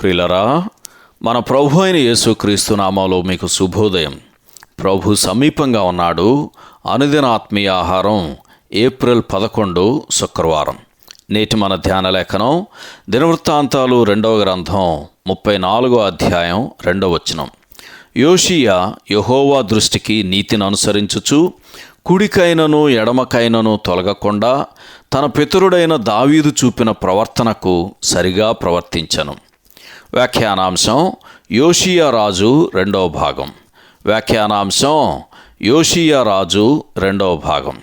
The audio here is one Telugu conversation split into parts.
ప్రియులరా మన ప్రభు అయిన యేసుక్రీస్తు నామాలో మీకు శుభోదయం. ప్రభు సమీపంగా ఉన్నాడు. అనుదిన ఆత్మీయ ఆహారం ఏప్రిల్ పదకొండు శుక్రవారం. నేటి మన ధ్యాన లేఖనం దినవృత్తాంతాలు రెండవ గ్రంథం ముప్పై నాలుగో అధ్యాయం రెండవ వచనం. యోషియా యహోవా దృష్టికి నీతిని అనుసరించుచు కుడికైనను ఎడమకైనను తొలగకుండా తన పితరుడైన దావీదు చూపిన ప్రవర్తనకు సరిగా ప్రవర్తించను. వ్యాఖ్యానాంశం యోషియా రాజు రెండవ భాగం. వ్యాఖ్యానాంశం యోషియా రాజు రెండవ భాగం.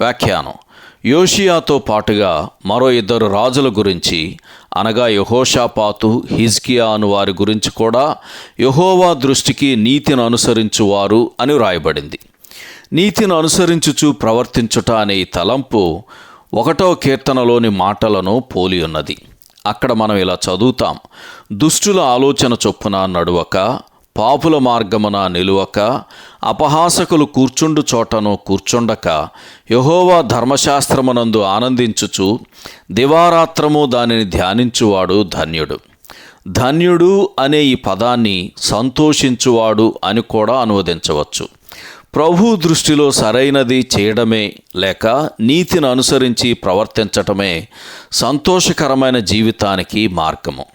వ్యాఖ్యానం. యోషియాతో పాటుగా మరో ఇద్దరు రాజుల గురించి అనగా యహోషాపాతు హిజ్కియా అను వారి గురించి కూడా యహోవా దృష్టికి నీతిని అనుసరించువారు అని వ్రాయబడింది. నీతిని అనుసరించుచు ప్రవర్తించుట అనే ఈ తలంపు ఒకటో కీర్తనలోని మాటలను పోలి ఉన్నది. అక్కడ మనం ఇలా చదువుతాం. దుష్టుల ఆలోచన చొప్పున నడువక పాపుల మార్గమున నిలువక అపహాసకులు కూర్చుండు చోటను కూర్చుండక యహోవా ధర్మశాస్త్రమునందు ఆనందించుచు దివారాత్రము దానిని ధ్యానించువాడు ధన్యుడు. ధన్యుడు అనే ఈ పదాన్ని సంతోషించువాడు అని కూడా అనువదించవచ్చు. ప్రభు దృష్టిలో సరైనది చేయడమే లేక నీతిని అనుసరించి ప్రవర్తించటమే సంతోషకరమైన జీవితానికి మార్గము.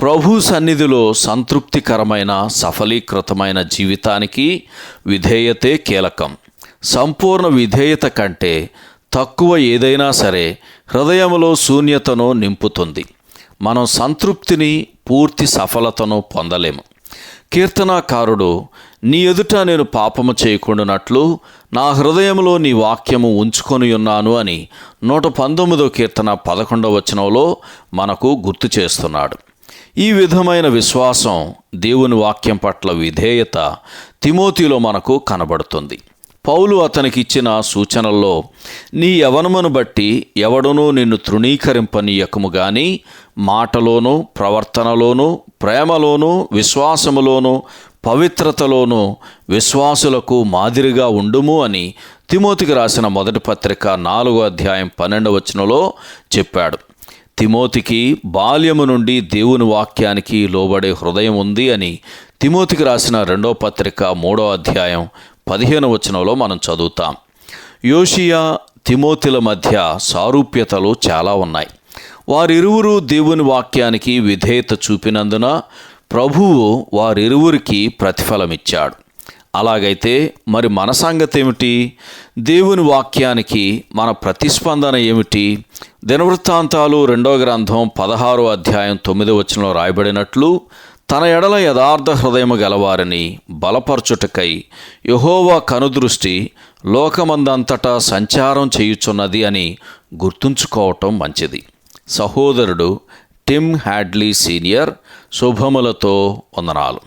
ప్రభు సన్నిధిలో సంతృప్తికరమైన సఫలీకృతమైన జీవితానికి విధేయతే కీలకం. సంపూర్ణ విధేయత కంటే తక్కువ ఏదైనా సరే హృదయంలో శూన్యతను నింపుతుంది. మనం సంతృప్తిని పూర్తి సఫలతను పొందలేము. కీర్తనాకారుడు నీ ఎదుట నేను పాపము చేయకుండానట్లు నా హృదయంలో నీ వాక్యము ఉంచుకొని ఉన్నాను అని నూట పంతొమ్మిదో కీర్తన పదకొండవ వచనంలో మనకు గుర్తు చేస్తున్నాడు. ఈ విధమైన విశ్వాసం దేవుని వాక్యం పట్ల విధేయత తిమోతిలో మనకు కనబడుతుంది. పౌలు అతనికి ఇచ్చిన సూచనల్లో నీ యవనమును బట్టి ఎవడునూ నిన్ను తృణీకరింపనీయకము గాని మాటలోనూ ప్రవర్తనలోనూ ప్రేమలోనూ విశ్వాసములోనూ పవిత్రతలోనూ విశ్వాసులకు మాదిరిగా ఉండుము అని తిమోతికి రాసిన మొదటి పత్రిక నాలుగో అధ్యాయం పన్నెండవ వచనంలో చెప్పాడు. తిమోతికి బాల్యము నుండి దేవుని వాక్యానికి లోబడే హృదయం ఉంది అని తిమోతికి రాసిన రెండో పత్రిక మూడో అధ్యాయం పదిహేను వచనంలో మనం చదువుతాం. యోషియా తిమోతిల మధ్య సారూప్యతలు చాలా ఉన్నాయి. వారిరువురు దేవుని వాక్యానికి విధేయత చూపినందున ప్రభువు వారిరువురికి ప్రతిఫలమిచ్చాడు. అలాగైతే మరి మన సంగతి ఏమిటి దేవుని వాక్యానికి మన ప్రతిస్పందన ఏమిటి? దినవృత్తాంతాలు రెండో గ్రంథం పదహారో అధ్యాయం తొమ్మిదో వచనంలో రాయబడినట్లు తన ఎడల యథార్థ హృదయము గలవారిని బలపరచుటకై యహోవా కనుదృష్టి లోకమందంతటా సంచారం చేయుచున్నది అని గుర్తుంచుకోవటం మంచిది. సహోదరుడు టిమ్ హ్యాడ్లీ సీనియర్ శుభములతో వందనాలు.